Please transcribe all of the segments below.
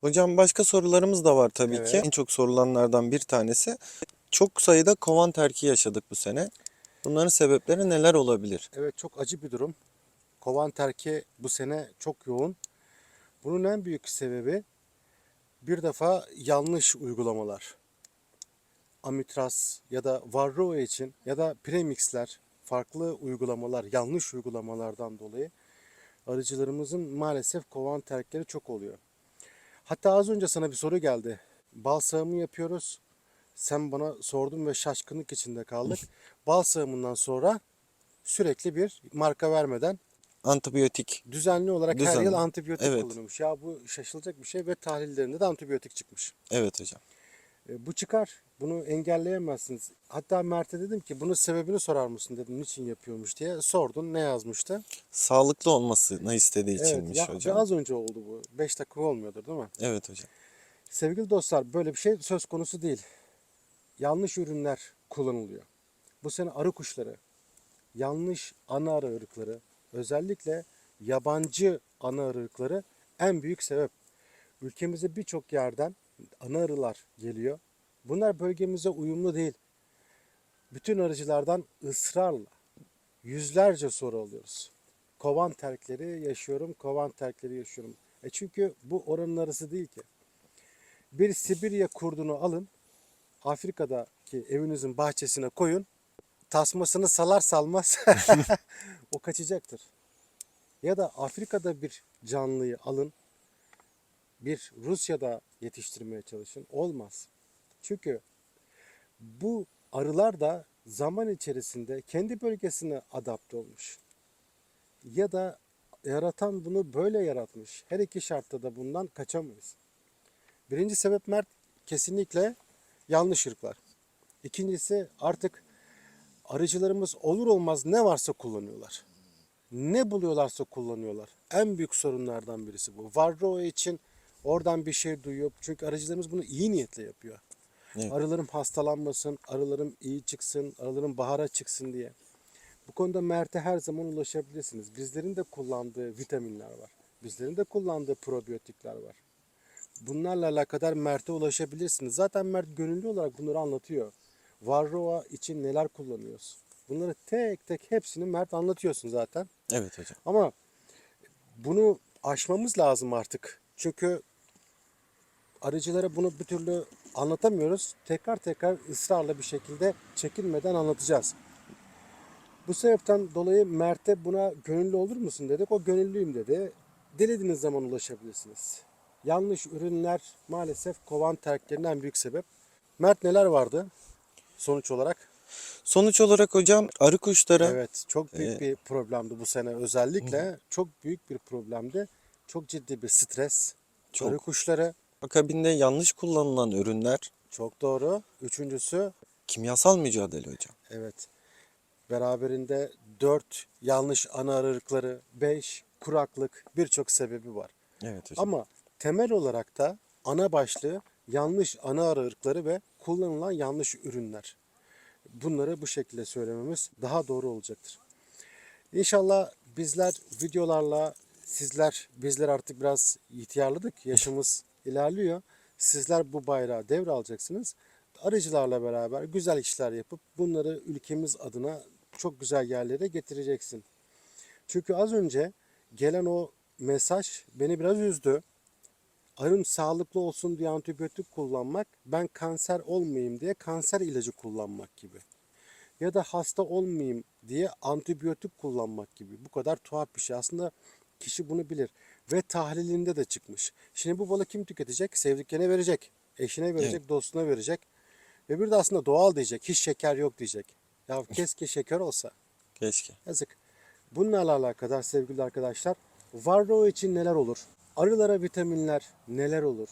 Hocam başka sorularımız da var tabii ki. Evet. En çok sorulanlardan bir tanesi. Çok sayıda kovan terki yaşadık bu sene. Bunların sebepleri neler olabilir? Evet çok acı bir durum. Kovan terki bu sene çok yoğun. Bunun en büyük sebebi bir defa yanlış uygulamalar. Amitraz ya da Varroa için ya da premixler farklı uygulamalar, yanlış uygulamalardan dolayı arıcılarımızın maalesef kovan terkleri çok oluyor. Hatta az önce sana bir soru geldi. Bal sağımı yapıyoruz. Sen bana sordun ve şaşkınlık içinde kaldık. Bal sağımından sonra sürekli bir marka vermeden Antibiyotik. düzenli olarak her Düzenli. yıl antibiyotik Evet. kullanılmış. Ya bu şaşılacak bir şey ve tahlillerinde de antibiyotik çıkmış. Evet hocam. E, bu çıkar. Bunu engelleyemezsiniz. Hatta Mert'e dedim ki bunun sebebini sorar mısın dedim. Niçin yapıyormuş diye. Sordun. Ne yazmıştı? Sağlıklı olmasını istediği Evet. içinmiş Ya, hocam. Az önce oldu bu. 5 dakika olmuyordur değil mi? Evet hocam. Sevgili dostlar böyle bir şey söz konusu değil. Yanlış ürünler kullanılıyor. Bu sene arı kuşları, yanlış ana arı ırkları, özellikle yabancı ana arı ırkları en büyük sebep. Ülkemize birçok yerden ana arılar geliyor. Bunlar bölgemize uyumlu değil. Bütün arıcılardan ısrarla yüzlerce soru alıyoruz. Kovan terkleri yaşıyorum, kovan terkleri yaşıyorum. E çünkü bu oranın arısı değil ki. Bir Sibirya kurdunu alın, Afrika'daki evinizin bahçesine koyun, tasmasını salar salmaz o kaçacaktır. Ya da Afrika'da bir canlıyı alın, bir Rusya'da yetiştirmeye çalışın, olmaz. Çünkü bu arılar da zaman içerisinde kendi bölgesine adapte olmuş. Ya da yaratan bunu böyle yaratmış. Her iki şartta da bundan kaçamayız. Birinci sebep Mert kesinlikle yanlış ırklar. İkincisi artık arıcılarımız olur olmaz ne varsa kullanıyorlar. Ne buluyorlarsa kullanıyorlar. En büyük sorunlardan birisi bu. Varroa için oradan bir şey duyuyor. Çünkü arıcılarımız bunu iyi niyetle yapıyor. Evet. Arılarım hastalanmasın, arılarım iyi çıksın, arılarım bahara çıksın diye. Bu konuda Mert'e her zaman ulaşabilirsiniz. Bizlerin de kullandığı vitaminler var. Bizlerin de kullandığı probiyotikler var. Bunlarla alakadar Mert'e ulaşabilirsiniz. Zaten Mert gönüllü olarak bunları anlatıyor. Varroa için neler kullanıyoruz? Bunları tek tek hepsini Mert anlatıyorsun zaten. Evet hocam. Ama bunu aşmamız lazım artık. Çünkü arıcılara bunu bir türlü anlatamıyoruz. Tekrar tekrar ısrarla bir şekilde çekinmeden anlatacağız. Bu sebepten dolayı Mert'e buna gönüllü olur musun dedik. O gönüllüyüm dedi. Dilediğiniz zaman ulaşabilirsiniz. Yanlış ürünler maalesef kovan terklerinin en büyük sebep. Mert neler vardı sonuç olarak? Sonuç olarak hocam arı kuşları Evet, çok büyük Ee, bir problemdi bu sene özellikle. Çok büyük bir problemdi. Çok ciddi bir stres. Çok. Arı kuşları akabinde yanlış kullanılan ürünler, çok doğru. Üçüncüsü kimyasal mücadele hocam. evet beraberinde dört yanlış ana arı ırkları, beş kuraklık birçok sebebi var. Evet hocam. Ama temel olarak da ana başlığı yanlış ana arı ırkları ve kullanılan yanlış ürünler. Bunları bu şekilde söylememiz daha doğru olacaktır. İnşallah bizler videolarla sizler bizler artık biraz ihtiyarladık. Yaşımız ilerliyor. Sizler bu bayrağı devralacaksınız. Arıcılarla beraber güzel işler yapıp bunları ülkemiz adına çok güzel yerlere getireceksin. Çünkü az önce gelen o mesaj beni biraz üzdü. Arım sağlıklı olsun diye antibiyotik kullanmak, ben kanser olmayayım diye kanser ilacı kullanmak gibi. Ya da hasta olmayayım diye antibiyotik kullanmak gibi. Bu kadar tuhaf bir şey. Aslında kişi bunu bilir. Ve tahlilinde de çıkmış. Şimdi bu balı kim tüketecek? Sevdiklerine verecek. Eşine verecek, dostuna verecek. Ve bir de aslında doğal diyecek. Hiç şeker yok diyecek. Ya keşke şeker olsa. Keşke. Yazık. Bununla alakadar sevgili arkadaşlar Varroa için neler olur? Arılara vitaminler neler olur?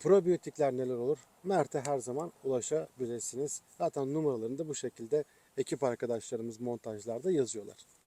Probiyotikler neler olur? Mert'e her zaman ulaşabilirsiniz. Zaten numaralarını da bu şekilde ekip arkadaşlarımız montajlarda yazıyorlar.